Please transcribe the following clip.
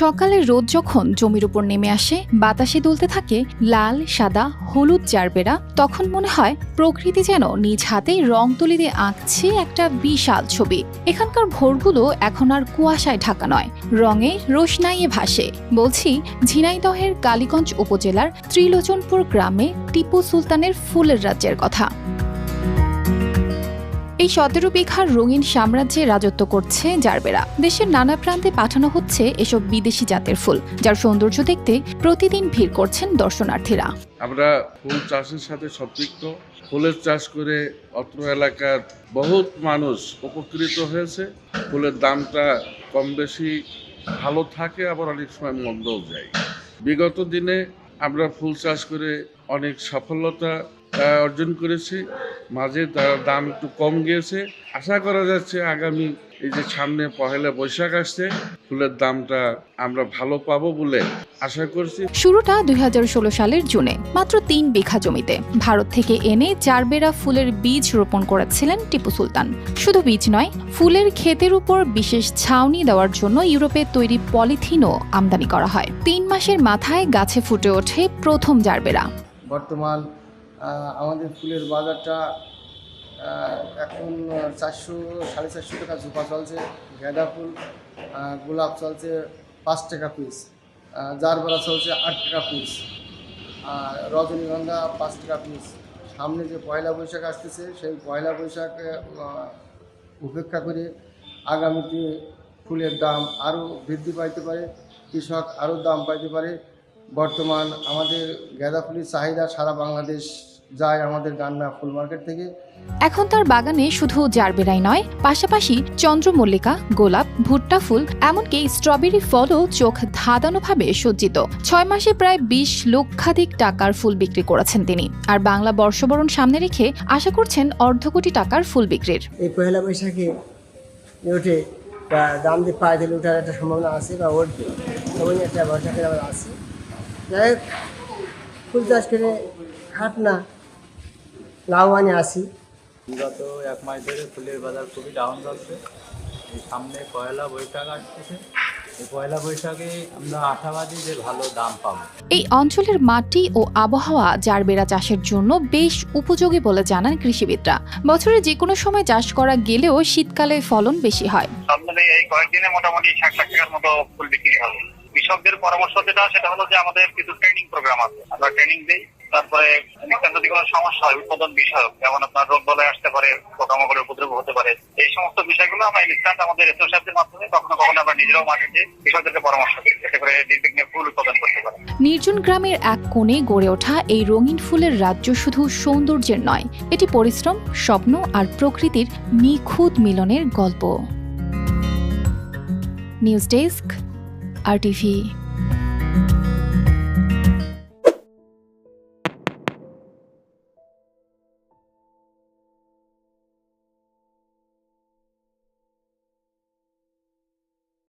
সকালের রোদ যখন জমির উপর নেমে আসে, বাতাসে দুলতে থাকে লাল, সাদা, হলুদ জারবেরা তখন মনে হয় প্রকৃতি যেন নিজ হাতেই রং তুলি দিয়ে আঁকছে একটা বিশাল ছবি। এখানকার ভোরগুলো এখন আর কুয়াশায় ঢাকা নয়, রঙে রোশনাইয়ে ভাসে। বলছি, ঝিনাইদহের কালীগঞ্জ উপজেলার ত্রিলোচনপুর গ্রামে টিপু সুলতানের ফুলের রাজ্যের কথা। এই সতেরো বিঘার রঙিন সাম্রাজ্যে রাজত্ব করছে জারবেরা। দেশের নানা প্রান্তে পাঠানো হচ্ছে এসব বিদেশি জাতের ফুল, যার সৌন্দর্য দেখতে প্রতিদিন ভিড় করছেন দর্শনার্থীরা। আমরা ফুল চাষের সাথে সম্পৃক্ত। ফুলের চাষ করে অত্র এলাকার বহুত মানুষ উপকৃত হয়েছে। ফুলের দামটা কম বেশি ভালো থাকে, আবার অনেক সময় মন্দও যায়। বিগত দিনে আমরা ফুল চাষ করে অনেক সফলতা অর্জন করেছি। মাঝে তার দাম একটু কম গিয়েছে। আশা করা যাচ্ছে আগামী এই যে সামনে পহেলা বৈশাখ আসছে ফুলের দামটা আমরা ভালো পাবো বলে আশা করছি। শুরুটা দুই হাজার ষোলো সালের জুনে মাত্র তিন বিঘা জমিতে। ভারত থেকে এনে জারবেরা ফুলের বীজ রোপণ করেছিলেন টিপু সুলতান। শুধু বীজ নয় ফুলের ক্ষেতের উপর বিশেষ ছাউনি দেওয়ার জন্য ইউরোপে তৈরি পলিথিনও আমদানি করা হয়। তিন মাসের মাথায় গাছে ফুটে ওঠে প্রথম জারবেরা বর্তমান আমাদের ফুলের বাজারটা এখন চারশো, সাড়ে চারশো টাকা ঝোপা চলছে গাঁদা ফুল গোলাপ চলছে পাঁচ টাকা পিস জারবারা চলছে আট টাকা পিস আর রজনীগন্ধা পাঁচ টাকা পিস সামনে যে পয়লা বৈশাখ আসতেছে, সেই পয়লা বৈশাখে উপেক্ষা করে আগামীতে ফুলের দাম আরও বৃদ্ধি পাইতে পারে, কৃষক আরও দাম পাইতে পারে। বর্তমান আমাদের গাঁদা ফুলের চাহিদা সারা বাংলাদেশ যায় আমাদের গান্না ফুল মার্কেট থেকে। এখন তার বাগানে শুধু জারবেরাই নয় পাশাপাশি চন্দ্রমল্লিকা গোলাপ ভুট্টা ফুল এমনকি স্ট্রবেরি ফলও চোখ ধাঁধানোভাবে সজ্জিত। ছয় মাসে প্রায় বিশ লক্ষাধিক টাকার ফুল বিক্রি করেছেন তিনি। আর বাংলা বর্ষবরণ সামনে রেখে আশা করছেন অর্ধ কোটি টাকার ফুল বিক্রির। এই পয়লা বৈশাখে ওঠে দাম দিয়ে পায়ে দিলে ওঠার একটা সম্ভাবনা আছে বা উঠবে একটা বৈশাখের আছে। যাই হোক ফুল চাষ করে খাট না লাভবানে আসি। বিগত এক মাস ধরে ফুলের বাজার খুবই ডাউন যাচ্ছে এই সামনে পয়লা বৈশাখ আসতেছে। এই পয়লা বৈশাখে আমরা আশাবাদী যে ভালো দাম পাবো। এই অঞ্চলের মাটি ও আবহাওয়া জারবেরা চাষের জন্য বেশ উপযোগী বলে জানান কৃষিবিদরা। বছরে যে কোনো সময় চাষ করা গেলেও শীতকালে ফলন বেশি হয়। এই কয়েকদিনে মোটামুটি ষাট লাখ টাকার মতো ফুল বিক্রি হবে। কৃষকদের পরামর্শ যেটা, সেটা হলো যে আমাদের কিছু ট্রেনিং প্রোগ্রাম আছে। আমরা ট্রেনিং দিই, তারপরে নিত্যান্ত যদি কোনো সমস্যা হয়, উৎপাদন বিষয়ক, যেমন আপনার রোগ বলে আসতে পারে, পোকামাকড়ের উপদ্রব হতে পারে, এই সমস্ত বিষয়গুলো আমরা ইনস্ট্যান্ট আমাদের এসও সাহেবদের মাধ্যমে কখনো কখনো আমরা নিজেরাও যে কৃষকদেরকে পরামর্শ দিই, যাতে করে নির্বিঘ্নে ফুল উৎপাদন করতে পারে। নির্জন গ্রামের এক কোণে গড়ে ওঠা এই রঙিন ফুলের রাজ্য শুধু সৌন্দর্যের নয়, এটি পরিশ্রম, স্বপ্ন আর প্রকৃতির নিখুঁত মিলনের গল্প। নিউজ ডেস্ক আর টিভি